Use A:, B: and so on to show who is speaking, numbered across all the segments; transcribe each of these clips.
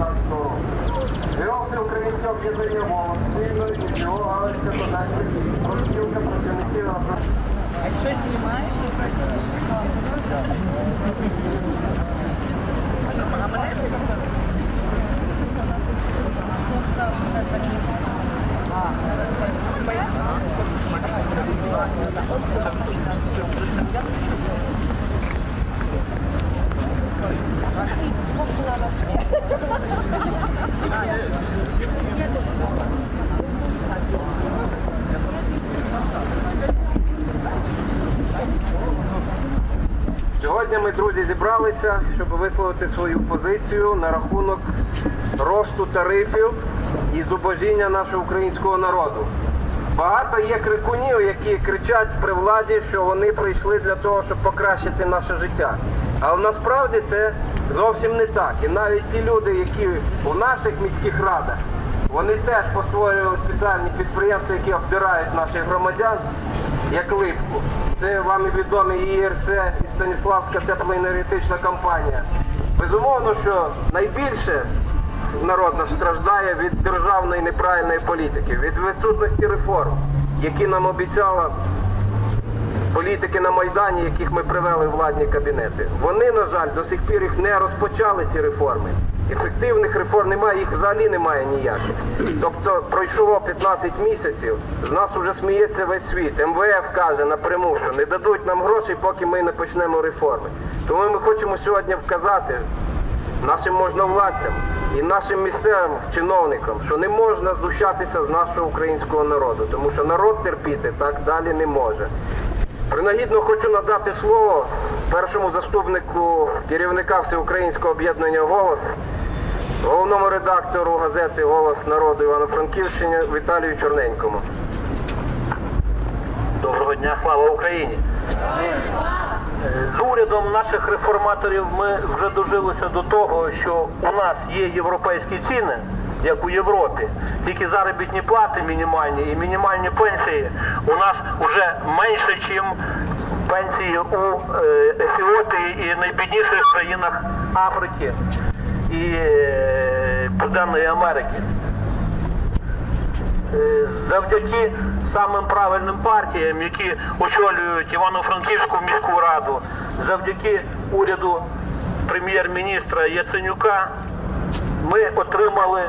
A: 2016 року. Вел Всеукраїнське об'єднання «Голос», спільно із його Галицька Козацька профспілка працівників разом
B: Якщо знімає,
A: Сьогодні ми, друзі, зібралися, щоб висловити свою позицію на рахунок росту тарифів і зубожіння нашого українського народу. Багато є крикунів, які кричать при владі, що вони прийшли для того, щоб покращити наше життя. Але насправді це зовсім не так. І навіть ті люди, які у наших міських радах, вони теж постворювали спеціальні підприємства, які обдирають наших громадян як липку. Це вам і відомі ІРЦ, і Станіславська теплоенергетична компанія. Безумовно, що найбільше народ наш страждає від державної неправильної політики, від відсутності реформ, які нам обіцяла політики на Майдані, яких ми привели владні кабінети. Вони, на жаль, до сих пір їх не розпочали, ці реформи. Ефективних реформ немає, їх взагалі немає ніяких. Тобто пройшло 15 місяців, з нас вже сміється весь світ. МВФ каже напряму, що не дадуть нам грошей, поки ми не почнемо реформи. Тому ми хочемо сьогодні вказати нашим можновладцям і нашим місцевим чиновникам, що не можна знущатися з нашого українського народу, тому що народ терпіти так далі не може. Принагідно хочу надати слово першому заступнику керівника Всеукраїнського об'єднання Голос, головному редактору газети Голос народу Івано-Франківщини Віталію Чорненькому.
C: Доброго дня, слава Україні! З урядом наших реформаторів ми вже дожилися до того, що у нас є європейські ціни, як у Європі. Тільки заробітні плати мінімальні і мінімальні пенсії у нас вже менше, ніж пенсії у е, Ефіопії і найбідніших країнах Африки і е, Південної Америки. Е, завдяки самим правильним партіям, які очолюють Івано-Франківську міську раду, завдяки уряду прем'єр-міністра Яценюка, ми отримали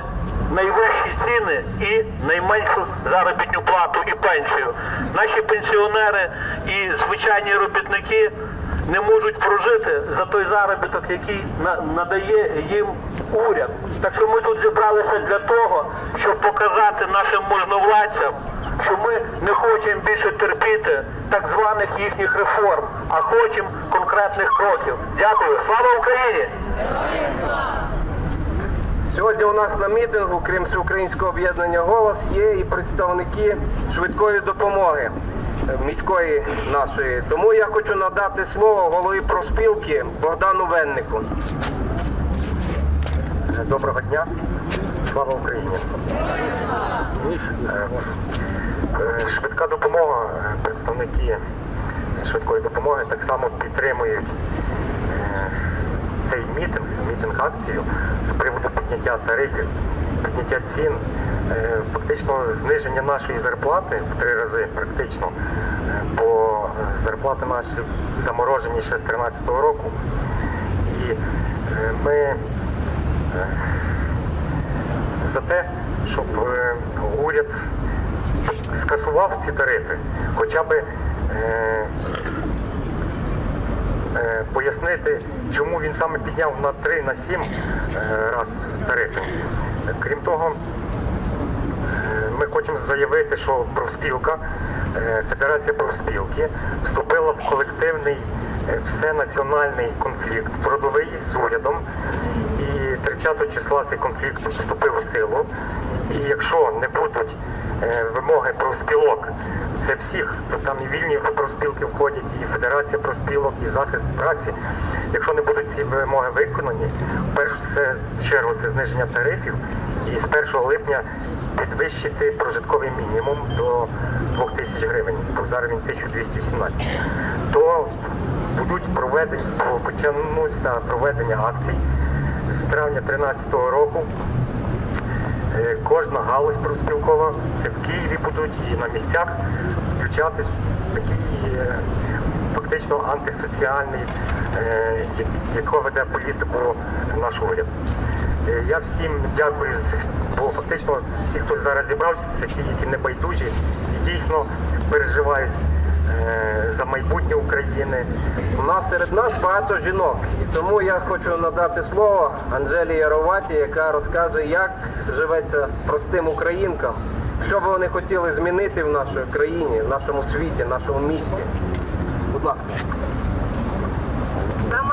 C: найвищі ціни і найменшу заробітну плату і пенсію. Наші пенсіонери і звичайні робітники не можуть прожити за той заробіток, який надає їм уряд. Так що ми тут зібралися для того, щоб показати нашим можновладцям, що ми не хочемо більше терпіти так званих їхніх реформ, а хочемо конкретних кроків. Дякую. Слава Україні!
A: Сьогодні у нас на мітингу, крім всеукраїнського об'єднання Голос, є і представники швидкої допомоги міської нашої. Тому я хочу надати слово голові профспілки Богдану Веннику. Е, Доброго дня. Слава Україні. Е, е, Швидка допомога, представники швидкої допомоги так само підтримують цей мітинг, мітинг акцію з приводу підняття тарифів, підняття цін, фактично зниження нашої зарплати в три рази практично, е, бо е, зарплати наші заморожені ще з 2013 року. І е, ми е, за те, щоб е, уряд скасував ці тарифи, хоча б е, е, пояснити, чому він саме підняв на 3, на 7 е, раз тарифи. Крім того, е, ми хочемо заявити, що профспілка, е, Федерація профспілки вступила в колективний е, всенаціональний конфлікт трудовий з урядом. І 30 числа цей конфлікт вступив в силу. І якщо не будуть е, вимоги профспілок, це всіх, то там і вільні профспілки входять, і Федерація профспілок, і захист праці. Якщо не будуть ці вимоги виконані, в першу чергу це зниження тарифів, і з 1 липня підвищити прожитковий мінімум до 2000 гривень, бо зараз він 1218, то будуть проведені, почнуться проведення акцій
B: з травня 2013 року кожна галузь профспілкова це в Києві будуть і на місцях включатись в такий е, фактично антисоціальний, е, якого веде політику наш уряд. Е, Я всім дякую, бо фактично всі, хто зараз зібрався, це ті, які не байдужі і дійсно переживають е, за майбутнє України,
A: У нас серед нас багато жінок, і тому я хочу надати слово Анжелі Яроваті, яка розкаже, як живеться простим українкам, що би вони хотіли змінити в нашій країні, в нашому світі, в нашому місті. Будь ласка.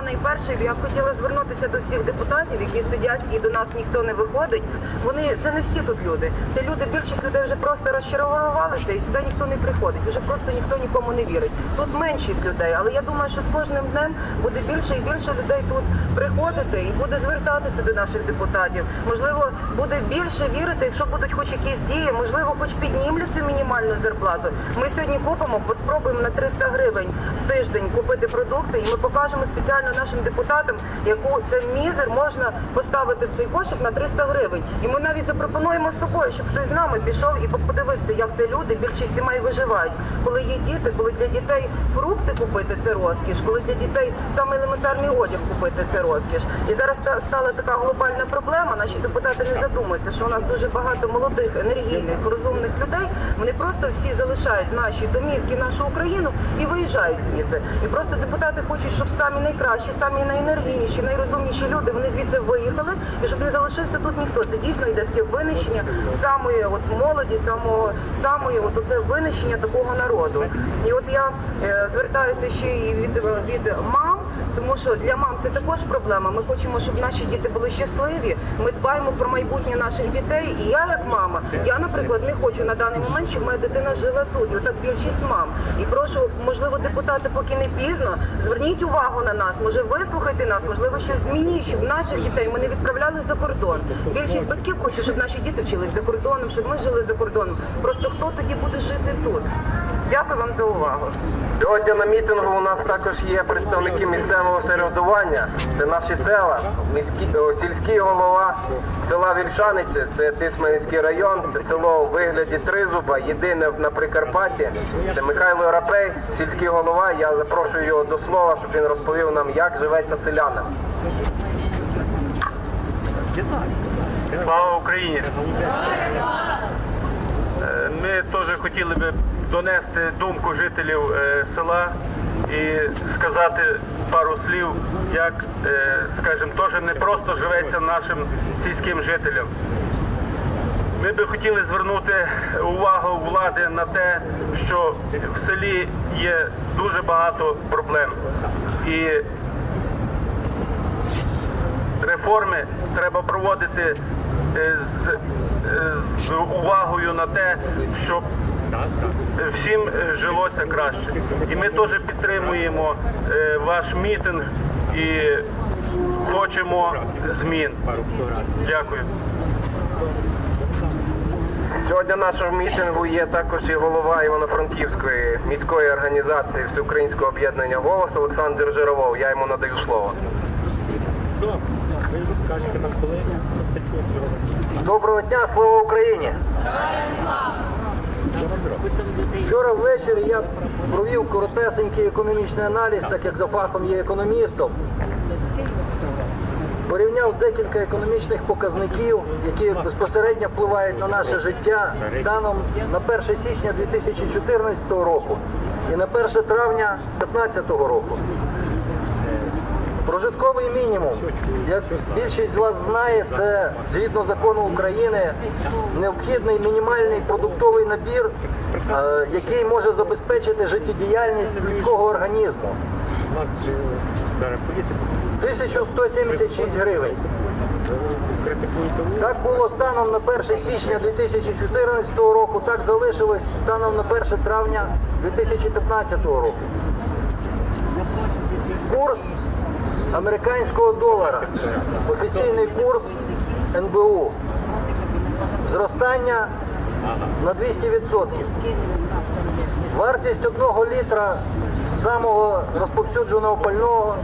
D: Найперше, я хотіла звернутися до всіх депутатів, які сидять і до нас ніхто не виходить. Вони це не всі тут люди. Це люди, більшість людей вже просто розчарувалися, і сюди ніхто не приходить. Вже просто ніхто нікому не вірить. Тут меншість людей, але я думаю, що з кожним днем буде більше і більше людей тут приходити і буде звертатися до наших депутатів. Можливо, буде більше вірити, якщо будуть хоч якісь дії, можливо, хоч піднімлять цю мінімальну зарплату. Ми сьогодні купимо, поспробуємо на 300 гривень в тиждень купити продукти, і ми покажемо спеціально нашим депутатам, яку це мізер можна поставити цей кошик на 300 гривень. І ми навіть запропонуємо з собою, щоб хтось з нами пішов і подивився, як це люди, більшість сімей виживають. Коли є діти, коли для дітей фрукти купити це розкіш, коли для дітей саме елементарний одяг купити це розкіш. І зараз стала така глобальна проблема. Наші депутати не задумуються, що у нас дуже багато молодих, енергійних, розумних людей. Вони просто всі залишають наші домівки, нашу Україну і виїжджають звідси. І просто депутати хочуть, щоб самі найкращі, самі найенергійніші, найрозумніші люди вони звідси виїхали, і щоб не залишився тут ніхто. Це дійсно йде таке винищення самої от молоді, самого самої от оце винищення такого народу. І от я е, звертаюся ще і від, від мам. Тому що для мам це також проблема. Ми хочемо, щоб наші діти були щасливі. Ми дбаємо про майбутнє наших дітей. І я, як мама, я, наприклад, не хочу на даний момент, щоб моя дитина жила тут. І отак більшість мам. І прошу, можливо, депутати, поки не пізно, зверніть увагу на нас. Може, вислухайте нас, можливо, щось змініть, щоб наших дітей ми не відправляли за кордон. Більшість батьків хоче, щоб наші діти вчились за кордоном, щоб ми жили за кордоном. Просто хто тоді буде жити тут? Дякую вам за увагу.
A: Сьогодні на мітингу у нас також є представники місцевого самоврядування. Це наші села, міські, о, сільський голова села Вільшаниці, це Тисменський район, це село у вигляді Тризуба, єдине на Прикарпатті. Це Михайло Рапей, сільський голова. Я запрошую його до слова, щоб він розповів нам, як живеться селянам.
E: Слава Україні! Е, Ми теж хотіли би донести думку жителів е, села і сказати пару слів, як, е, скажімо, теж не просто живеться нашим сільським жителям. Ми би хотіли звернути увагу влади на те, що в селі є дуже багато проблем. І реформи треба проводити е, з, з увагою на те, щоб всім е, жилося краще. І ми теж підтримуємо е, ваш мітинг і хочемо змін. Дякую.
A: Сьогодні на нашому мітингу є також і голова Івано-Франківської міської організації Всеукраїнського об'єднання «Голос» Олександр Жировов. Я йому надаю слово.
F: Доброго дня, слава Україні! Вчора ввечері я провів коротесенький економічний аналіз, так як за фахом є економістом. Порівняв декілька економічних показників, які безпосередньо впливають на наше життя станом на 1 січня 2014 року і на 1 травня 2015 року. Прожитковий мінімум, як більшість з вас знає, це згідно закону України необхідний мінімальний продуктовий набір, е, який може забезпечити життєдіяльність людського організму. 1176 гривень. Так було станом на 1 січня 2014 року, так залишилось станом на 1 травня 2015 року. Курс американського долара, офіційний курс НБУ. Зростання на 200%. Вартість одного літра самого розповсюдженого пального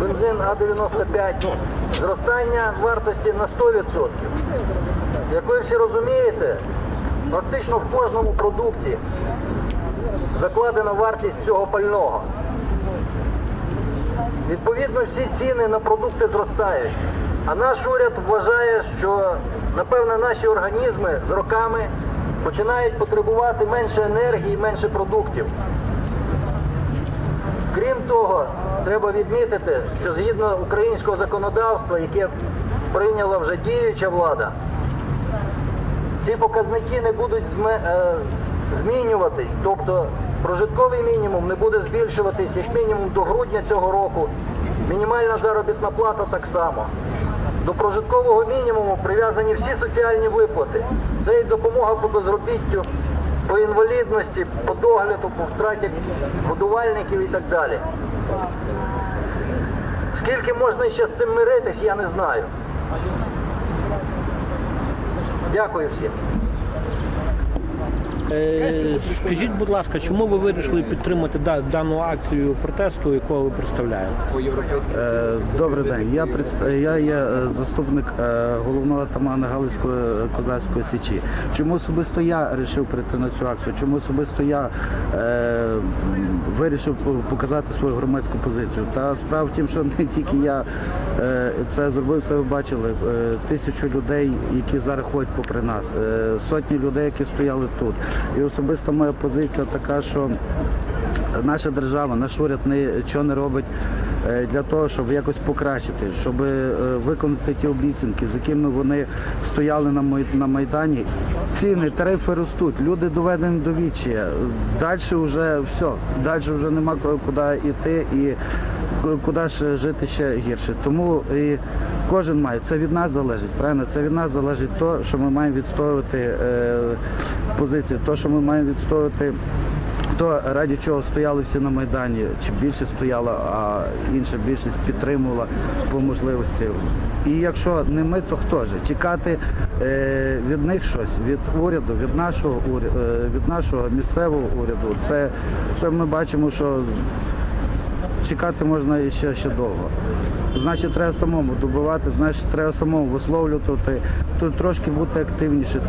F: бензин А95, зростання вартості на 100%. Як ви всі розумієте, практично в кожному продукті закладена вартість цього пального. Відповідно, всі ціни на продукти зростають. А наш уряд вважає, що напевно наші організми з роками починають потребувати менше енергії, менше продуктів. Крім того, треба відмітити, що згідно українського законодавства, яке прийняла вже діюча влада, ці показники не будуть е, змінюватись, тобто прожитковий мінімум не буде збільшуватись як мінімум до грудня цього року. Мінімальна заробітна плата так само. До прожиткового мінімуму прив'язані всі соціальні виплати. Це і допомога по безробіттю, по інвалідності, по догляду, по втраті годувальників і так далі. Скільки можна ще з цим миритись, я не знаю. Дякую всім.
G: Е, Скажіть, будь ласка, чому ви вирішили підтримати да- дану акцію протесту, якого ви представляєте?
H: Е, Добрий день. Я предс- я є е, заступник головного атамана Галицької козацької січі. Чому особисто я вирішив прийти на цю акцію? Чому особисто я е, вирішив показати свою громадську позицію? Та справа в тім, що не тільки я е, це зробив, це ви бачили. Е, тисячу людей, які зараз ходять попри нас, е, сотні людей, які стояли тут. І особисто моя позиція така, що наша держава, наш уряд нічого не робить е, для того, щоб якось покращити, щоб е, виконати ті обіцянки, з якими вони стояли на Майдані. Ціни, тарифи ростуть, люди доведені до віччя. Далі вже все, далі вже нема куди йти і куди ж жити ще гірше. Тому і кожен має, це від нас залежить, правильно? Це від нас залежить то, що ми маємо відстоювати е, позиції, то, що ми маємо відстоювати то раді чого стояли всі на Майдані, чи більше стояла, а інша більшість підтримувала по можливості. І якщо не ми, то хто ж? Чекати е, від них щось, від уряду, від нашого уряду, від нашого місцевого уряду, це, це ми бачимо, що чекати можна ще, ще довго. Значить, треба самому добивати, значить, треба самому висловлювати, тут трошки бути активніше.